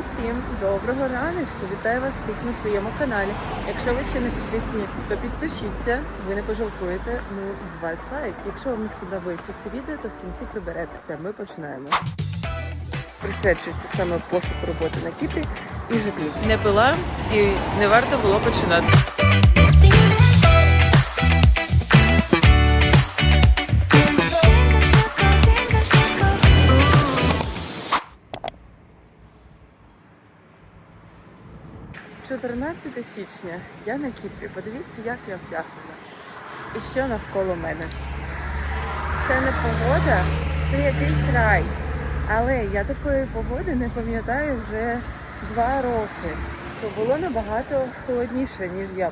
Усім доброго раночку! Вітаю вас всіх на своєму каналі. Якщо ви ще не підписані, то підпишіться, ви не пожалкуєте. Ну і з вас лайк. Якщо вам не сподобається це відео, то в кінці приберетеся. Ми починаємо. Присвячується саме пошуку роботи на Кіпрі і житлі. Не пила і не варто було починати. 14 січня. Я на Кіпрі. Подивіться, як я вдягнена. І що навколо мене. Це не погода, це якийсь рай. Але я такої погоди не пам'ятаю вже два роки. То було набагато холодніше, ніж я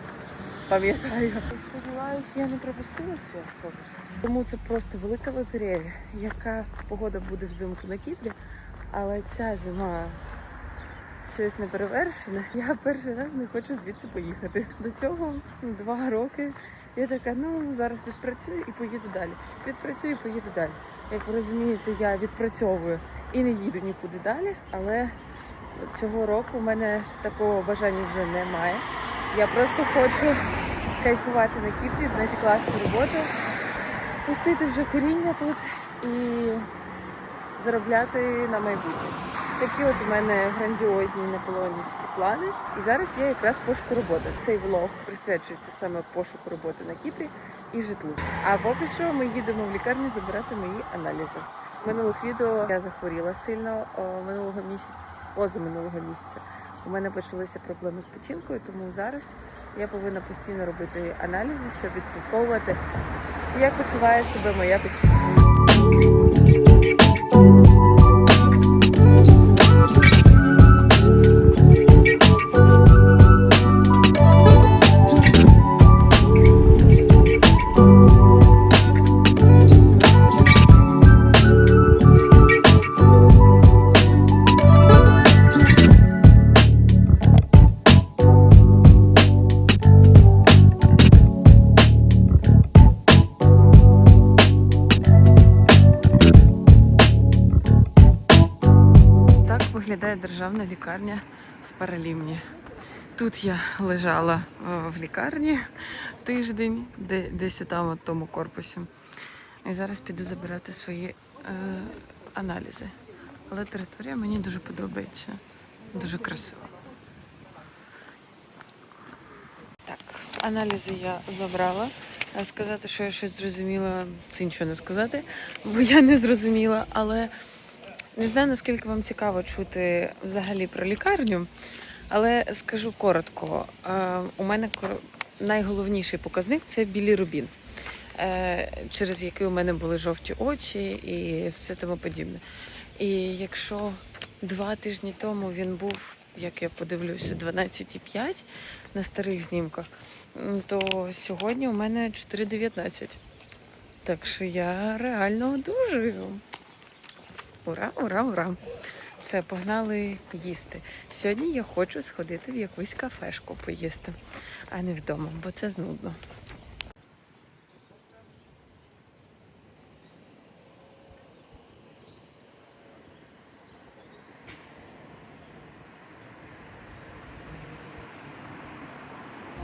пам'ятаю. Сподіваюсь, я не пропустила свій автобус. Тому це просто велика лотерея, яка погода буде взимку на Кіпрі. Але ця зима щось неперевершене. Я перший раз не хочу звідси поїхати. До цього два роки. Я така, ну зараз відпрацюю і поїду далі. Відпрацюю і поїду далі. Як ви розумієте, я відпрацьовую і не їду нікуди далі, але цього року в мене такого бажання вже немає. Я просто хочу кайфувати на Кіпрі, знайти класну роботу, пустити вже коріння тут і заробляти на майбутнє. Такі от у мене грандіозні наполеонівські плани. І зараз я якраз пошуку роботи. Цей влог присвячується саме пошуку роботи на Кіпрі і житлу. А поки що ми їдемо в лікарню забирати мої аналізи. З минулих відео я захворіла сильно минулого місяця, позаминулого місяця. У мене почалися проблеми з печінкою, тому зараз я повинна постійно робити аналізи, щоб відслідковувати, як почуває себе моя печінка. Державна лікарня в Паралімні. Тут я лежала е, в лікарні тиждень, де, десь там в тому корпусі. І зараз піду забирати свої е, аналізи. Але територія мені дуже подобається. Дуже красиво. Так, аналізи я забрала. Сказати, що я щось зрозуміла, це нічого не сказати, бо я не зрозуміла, але не знаю, наскільки вам цікаво чути взагалі про лікарню, але скажу коротко. Е, У мене найголовніший показник це білірубін, е, через який у мене були жовті очі і все тому подібне. І якщо два тижні тому він був, як я подивлюся, 12,5 на старих знімках, то сьогодні у мене 4,19. Так що я реально одужую. Ура, ура, ура! Все, погнали їсти. Сьогодні я хочу сходити в якусь кафешку поїсти, а не вдома, бо це знудно.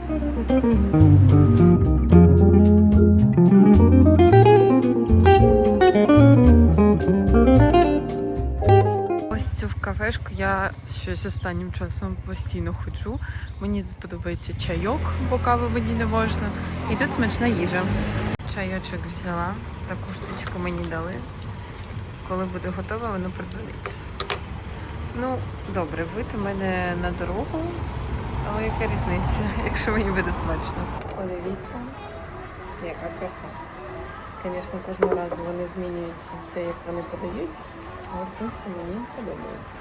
Ось цю кафешку я щось останнім часом постійно ходжу. Мені тут подобається чайок, бо кави мені не можна. І тут смачна їжа. Чайочок взяла, таку штучку мені дали. Коли буде готова, воно продзвониться. Ну, добре, вид у мене на дорогу, але яка різниця, якщо мені буде смачно. Подивіться, яка краса. Звісно, кожного разу вони змінюють те, як вони подають. Але в принципі мені подобається.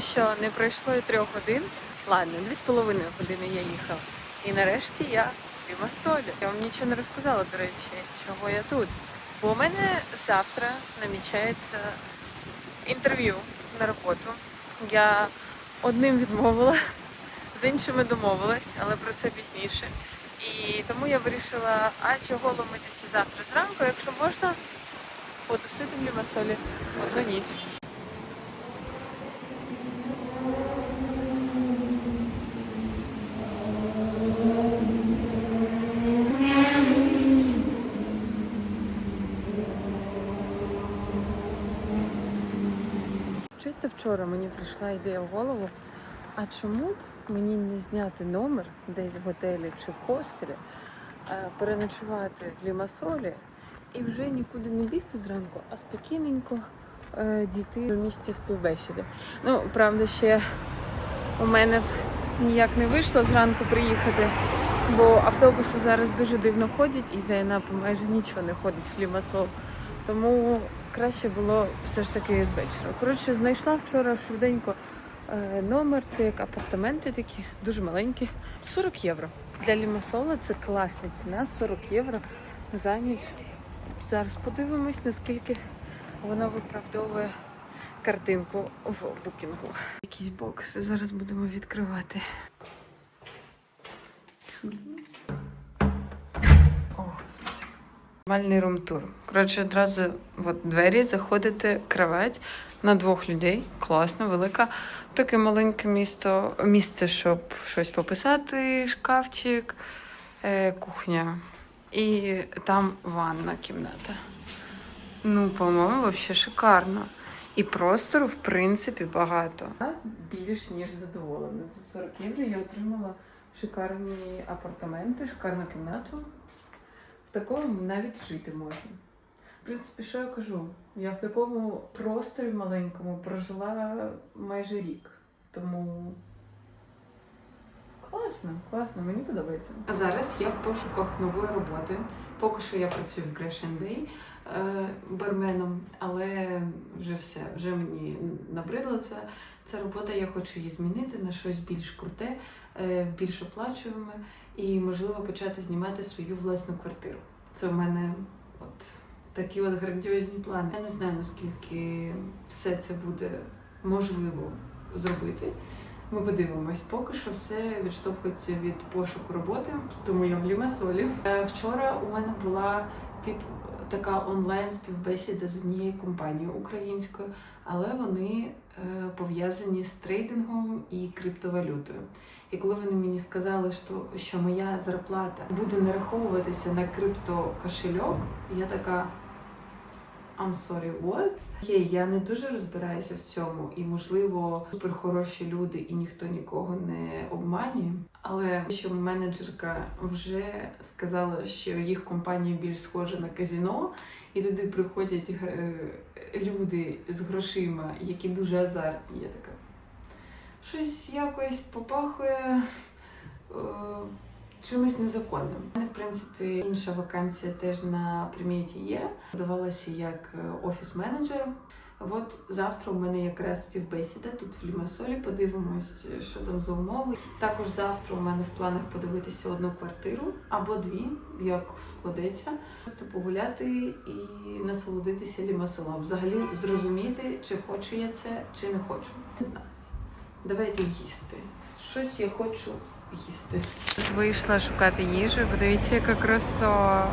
Що, не пройшло і трьох годин. Ладно, дві з половиною години я їхала. І нарешті я в Лімасолі. Я вам нічого не розказала, до речі, чого я тут. Бо у мене завтра намічається інтерв'ю на роботу. Я одним відмовила, з іншими домовилась, але про це пізніше. І тому я вирішила, а чого ломитися завтра зранку, якщо можна потусити в Лімасолі одну ніч. Вчора мені прийшла ідея в голову, а чому б мені не зняти номер десь в готелі чи в хостелі, е, переночувати в Лімасолі і вже нікуди не бігти зранку, а спокійненько е, дійти до місця співбесіди. Ну, правда, ще у мене ніяк не вийшло зранку приїхати, бо автобуси зараз дуже дивно ходять і за майже нічого не ходить в Лімасол. Тому краще було все ж таки з вечора. Коротше, знайшла вчора швиденько е, номер, це як апартаменти такі, дуже маленькі. 40 євро. Для Лімасола це класна ціна, 40 євро за ніч. Зараз подивимось, наскільки вона виправдовує картинку в букінгу. Якісь бокси зараз будемо відкривати. Нормальний рум-тур. Коротше, одразу от двері заходите, кровать на двох людей. Класно, велика. Таке маленьке місто, місце, щоб щось пописати, шкафчик, е, кухня. І там ванна кімната. Ну, по-моєму, взагалі шикарно. І простору, в принципі, багато. Більш ніж задоволена. За 40 євро я отримала шикарні апартаменти, шикарну кімнату. В такому навіть жити можна. В принципі, що я кажу? Я в такому просторі маленькому прожила майже рік. Тому класно, класно, мені подобається. А зараз я в пошуках нової роботи. Поки що я працюю в Греш Бей барменом, але вже все, вже мені набридла ця, ця робота. Я хочу її змінити на щось більш круте, е, більш оплачуване і, можливо, почати знімати свою власну квартиру. Це в мене от такі от грандіозні плани. Я не знаю, наскільки все це буде можливо зробити. Ми подивимось, поки що все відштовхується від пошуку роботи, тому я в Лімасолі. Е, Вчора у мене була типу така онлайн співбесіда з однією компанією українською, але вони е, пов'язані з трейдингом і криптовалютою. І коли вони мені сказали, що, що моя зарплата буде нараховуватися на криптокошельок, я така. I'm sorry, what? Окей, я не дуже розбираюся в цьому, і можливо супер хороші люди, і ніхто нікого не обманює. Але що менеджерка вже сказала, що їх компанія більш схожа на казіно, і туди приходять е, люди з грошима, які дуже азартні. Я така щось якось попахує. Е, чимось незаконним. У мене, в принципі, інша вакансія теж на приміті є. Подавалася як е, офіс-менеджер. От завтра у мене якраз співбесіда тут в Лімасолі. Подивимось, що там за умови. Також завтра у мене в планах подивитися одну квартиру або дві, як складеться. Просто погуляти і насолодитися лімасолом. Взагалі зрозуміти, чи хочу я це, чи не хочу. Не знаю. Давайте їсти. Щось я хочу їсти. Вийшла шукати їжу. Подивіться, яка краса.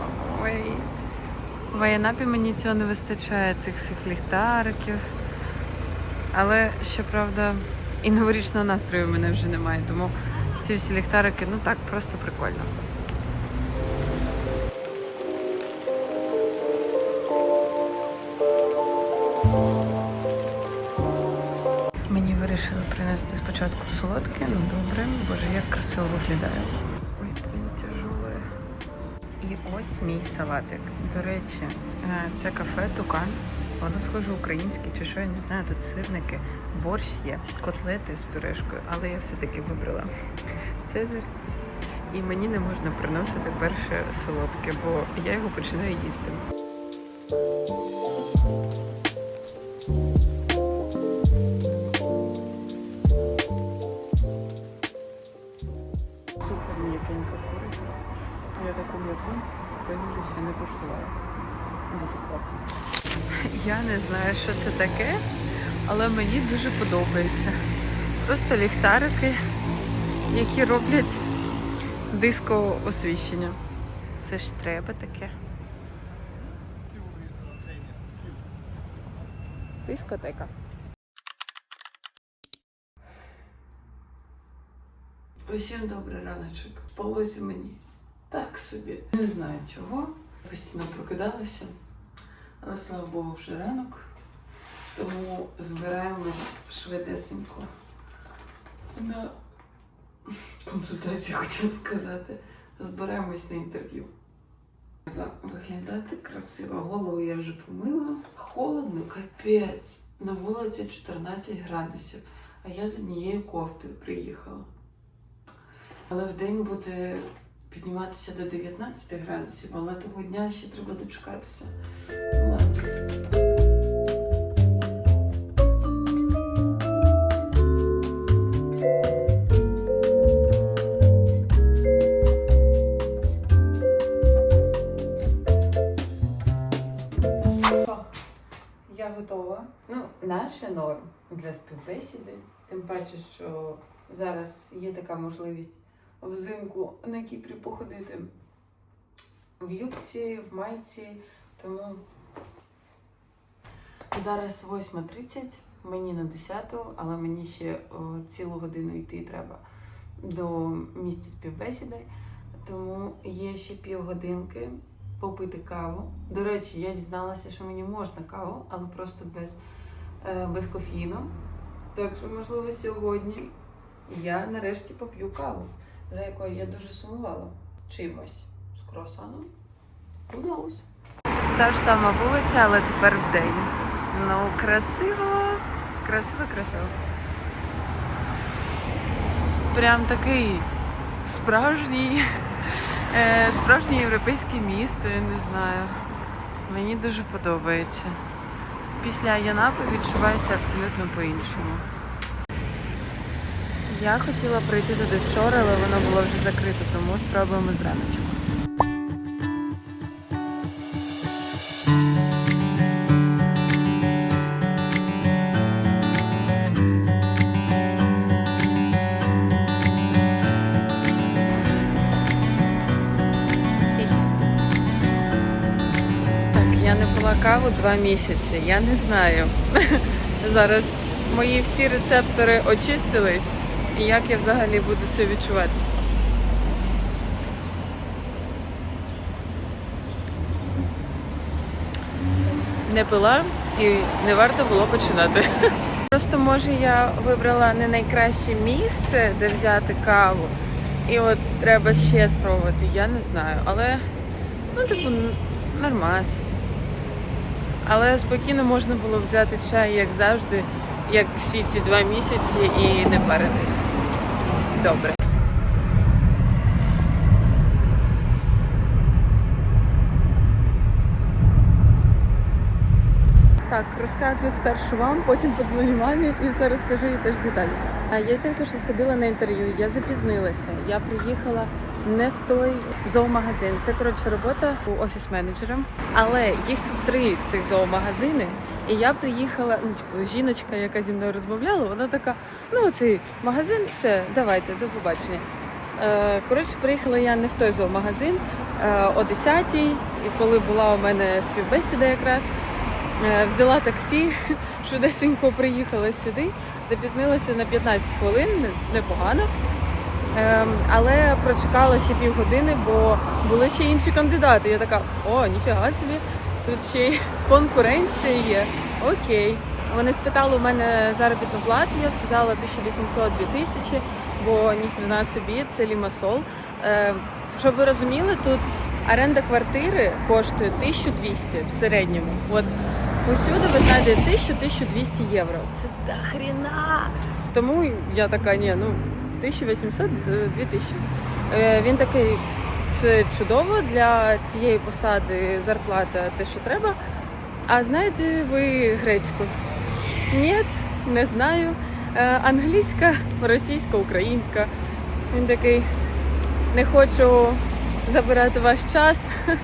Ой. В Айнапі мені цього не вистачає, цих всіх ліхтариків. Але, щоправда, і новорічного настрою в мене вже немає, тому ці всі ліхтарики, ну так, просто прикольно. Спочатку солодке, ну добре, боже, як красиво виглядає. Ой, він тяжелий. І ось мій салатик. До речі, е, це кафе Тукан. Воно схоже українське, чи що, я не знаю, тут сирники, борщ є, котлети з пюрешкою, але я все-таки вибрала Цезарь. І мені не можна приносити перше солодке, бо я його починаю їсти. Знаю, що це таке, але мені дуже подобається. Просто ліхтарики, які роблять диско освіщення. Це ж треба таке. Дискотека. Усім добрий раночок. Спалося мені так собі. Не знаю чого. Постійно прокидалася. Слава Богу, вже ранок. Тому збираємось швидесенько на консультацію, хотів сказати. Збираємось на інтерв'ю. Треба виглядати красиво. Голову я вже помила. Холодно, капець. На вулиці 14 градусів. А я з однією кофтою приїхала. Але в день буде підніматися до 19 градусів, але того дня ще треба дочекатися. Я готова. Ну, наше норм для співбесіди. Тим паче, що зараз є така можливість взимку на Кіпрі походити в юбці, в майці. Тому зараз 8.30, мені на 10, але мені ще о, цілу годину йти треба до місця співбесіди. Тому є ще півгодинки попити каву. До речі, я дізналася, що мені можна каву, але просто без, е, без кофеїну. Так що, можливо, сьогодні я нарешті поп'ю каву, за якою я дуже сумувала. Чимось з круасаном. Who? Та ж сама вулиця, але тепер в день. Ну, красиво, красиво, красиво. Прям такий справжній, е, справжнє європейське місто, я не знаю. Мені дуже подобається. Після Янапи відчувається абсолютно по-іншому. Я хотіла прийти туди вчора, але воно було вже закрито, тому спробуємо зраночку. Два місяці. Я не знаю. Зараз мої всі рецептори очистились. І як я взагалі буду це відчувати? Не пила і не варто було починати. Просто може я вибрала не найкраще місце, де взяти каву. І от треба ще спробувати, я не знаю. Але ну, типу, нормас. Але спокійно можна було взяти чай, як завжди, як всі ці два місяці, і не паритись. Добре. Так, розказую спершу вам, потім подзвоню мамі і все розкажу їй теж деталі. А я тільки що сходила на інтерв'ю, я запізнилася. Я приїхала не в той зоомагазин. Це коротше робота у офіс-менеджером. Але їх тут три цих зоомагазини. І я приїхала, ну типу, жіночка, яка зі мною розмовляла, вона така: ну цей магазин, все, давайте, до побачення. Е, коротше, приїхала я не в той зоомагазин е, о 10-й, і коли була у мене співбесіда якраз. Е, Взяла таксі, швидесенько приїхала сюди, запізнилася на 15 хвилин, не- непогано. Ем, Але прочекала ще півгодини, бо були ще інші кандидати. Я така, о, ніфіга собі, тут ще й конкуренція є. Окей. Вони спитали у мене заробітну плату, я сказала 1800-2000, бо ніхрена собі, це лімасол. Е, Щоб ви розуміли, тут оренда квартири коштує 1200 в середньому. От усюди ви знайдете 1000-1200 євро. Це до хрена! Тому я така, ні, ну 1800-2000. Е, Він такий, це чудово для цієї посади зарплата те, що треба. А знаєте ви грецьку? Ні, не знаю. Е, Англійська, російська, українська. Він такий, не хочу забирати ваш час.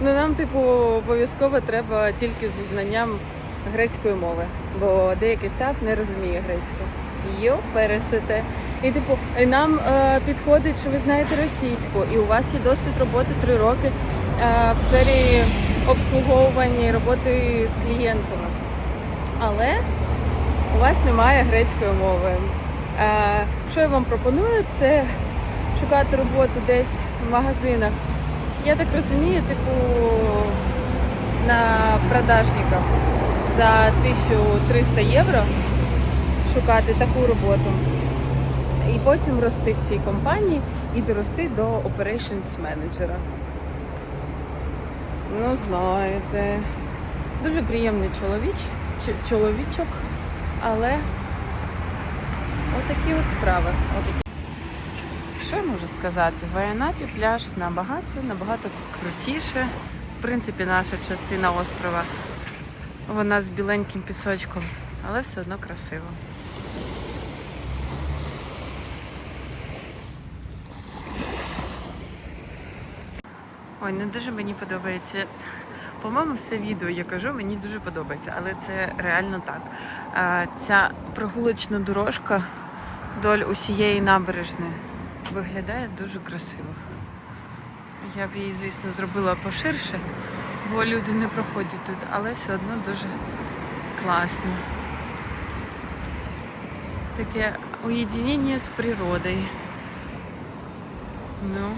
Ну нам, типу, обов'язково треба тільки зі знанням грецької мови, бо деякий став не розуміє грецьку. Йо, пересете. І типу, нам е, підходить, що ви знаєте російську, і у вас є досвід роботи три роки е, в сфері обслуговування і роботи з клієнтами. Але у вас немає грецької мови. Е, що я вам пропоную, це шукати роботу десь в магазинах. Я так розумію, типу на продажниках за 1300 євро шукати таку роботу. І потім рости в цій компанії і дорости до operations менеджера. Ну, знаєте, дуже приємний чоловіч, чоловічок, але отакі от справи. Отакі. Що я можу сказати? В Айанапі пляж набагато, набагато крутіше. В принципі, наша частина острова. Вона з біленьким пісочком, але все одно красиво. Ой, не дуже мені подобається. По-моєму, все відео я кажу, мені дуже подобається, але це реально так. Ця прогулочна дорожка вдоль усієї набережної виглядає дуже красиво. Я б її, звісно, зробила поширше, бо люди не проходять тут, але все одно дуже класно. Таке уєдинення з природою. Ну.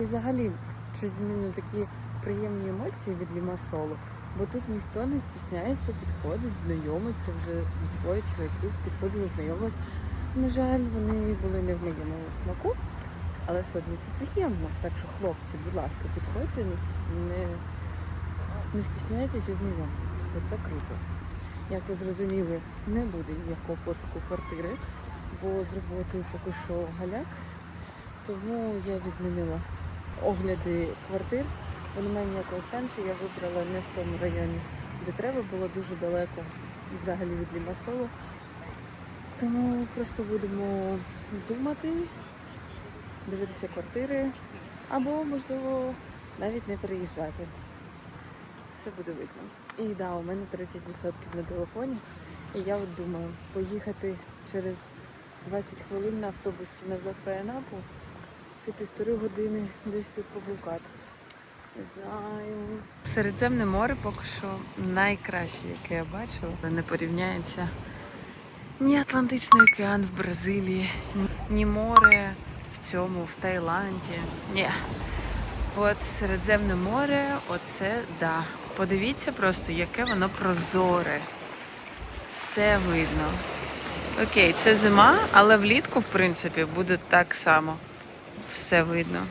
І взагалі, щось в мене такі приємні емоції від лімасолу, бо тут ніхто не стісняється, підходить, знайомиться. Вже двоє чоловіків підходили, знайомились. На жаль, вони були не в моєму смаку, але все одно це приємно. Так що, хлопці, будь ласка, підходьте, не, не стісняйтесь і знайомтесь, бо це круто. Як ви зрозуміли, не буде ніякого пошуку квартири, бо з роботою поки що галяк. Тому я відмінила огляди квартир, бо немає ніякого сенсу. Я вибрала не в тому районі, де треба, було дуже далеко взагалі від Лімасолу. Тому просто будемо думати, дивитися квартири, або, можливо, навіть не переїжджати. Все буде видно. І да, у мене 30% на телефоні. І я от думаю, поїхати через 20 хвилин на автобусі назад в Айанапу, ще півтори години десь тут поблукати. Не знаю. Середземне море поки що найкраще, яке я бачила. Не порівняється ні Атлантичний океан в Бразилії, ні море в цьому, в Таїланді. Ні. От Середземне море, оце да. Подивіться просто, яке воно прозоре. Все видно. Окей, це зима, але влітку, в принципі, буде так само. Все видно.